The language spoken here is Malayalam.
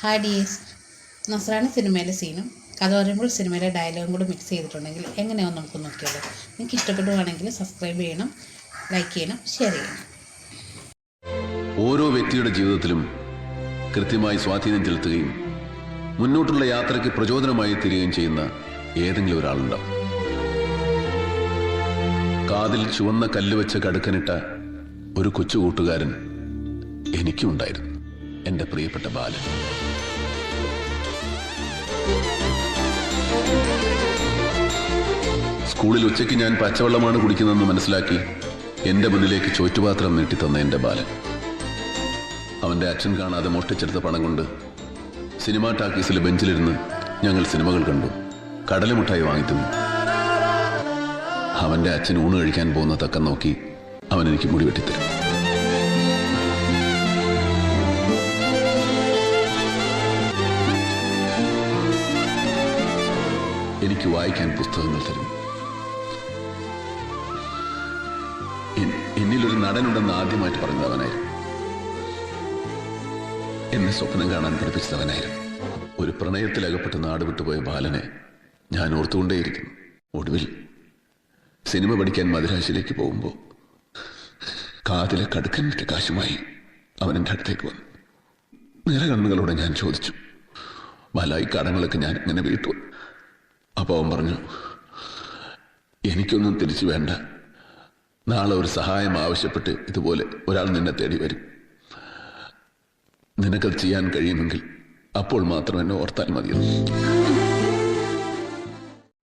ഹാഡീസ് നസ്രാണി സിനിമയിലെ സീനും കഥ പറയുമ്പോൾ സിനിമയിലെ ഡയലോഗും കൂടെ മിക്സ് ചെയ്തിട്ടുണ്ടെങ്കിൽ എങ്ങനെയാവും നമുക്ക് നോക്കിയാലോ? നിങ്ങൾക്ക് ഇഷ്ടപ്പെടുകയാണെങ്കിൽ സബ്സ്ക്രൈബ് ചെയ്യണം ലൈക്ക് ചെയ്യണം ഷെയർ ചെയ്യണം. ഓരോ വ്യക്തിയുടെ ജീവിതത്തിലും കൃത്യമായി സ്വാധീനം ചെലുത്തുകയും മുന്നോട്ടുള്ള യാത്രയ്ക്ക് പ്രചോദനമായി തീരുകയും ചെയ്യുന്ന ഏതെങ്കിലും ഒരാളുണ്ടാവും കാതിൽ ചുവന്ന കല്ല് വെച്ച് കടുക്കനിട്ട ഒരു കൊച്ചു കൂട്ടുകാരൻ എനിക്കും ഉണ്ടായിരുന്നു എന്റെ പ്രിയപ്പെട്ട ബാലൻ. സ്കൂളിൽ ഉച്ചയ്ക്ക് ഞാൻ പച്ചവെള്ളമാണ് കുടിക്കുന്നതെന്ന് മനസ്സിലാക്കി എന്റെ മുന്നിലേക്ക് ചോറ്റുപാത്രം നീട്ടിത്തന്ന എന്റെ ബാലൻ. അവന്റെ അച്ഛൻ കാണാതെ മോഷ്ടിച്ചെടുത്ത പണം കൊണ്ട് സിനിമാ ടാക്കീസിൽ ബെഞ്ചിലിരുന്ന് ഞങ്ങൾ സിനിമകൾ കണ്ടു. കടലമുട്ടായി വാങ്ങിത്തുന്നു അവന്റെ അച്ഛൻ ഊണ് കഴിക്കാൻ പോകുന്ന തക്കം നോക്കി അവൻ എനിക്ക് മുടി വെട്ടിത്തരും. എനിക്ക് വായിക്കാൻ പുസ്തകങ്ങൾ തരും. എന്നിലൊരു നടനുണ്ടെന്ന് ആദ്യമായിട്ട് പറഞ്ഞതവനായിരുന്നു എന്നെ സ്വപ്നം കാണാൻ പഠിപ്പിച്ചതവനായിരുന്നു ഒരു പ്രണയത്തിൽ അകപ്പെട്ട് നാട് വിട്ടുപോയ ബാലനെ ഞാൻ ഓർത്തുകൊണ്ടേയിരിക്കുന്നു. ഒടുവിൽ സിനിമ പഠിക്കാൻ മദ്രാശിയിലേക്ക് പോകുമ്പോൾ കാതിലെ കടുക്കൻ വിറ്റ കാശുമായി അവൻ എന്റെ അടുത്തേക്ക് വന്നു. നിറ കണ്ണുകളോടെ ഞാൻ ചോദിച്ചു ബാലായി കടങ്ങളൊക്കെ ഞാൻ ഇങ്ങനെ വീട്ടു. അപ്പോൾ അവൻ പറഞ്ഞു എനിക്കൊന്നും തിരിച്ചു വേണ്ട. നാളെ ഒരു സഹായം ആവശ്യപ്പെട്ട് ഇതുപോലെ ഒരാൾ നിന്നെ തേടി വരും. നിനക്കത് ചെയ്യാൻ കഴിയുമെങ്കിൽ അപ്പോൾ മാത്രം എന്നെ ഓർത്താൽ മതിയെന്ന്.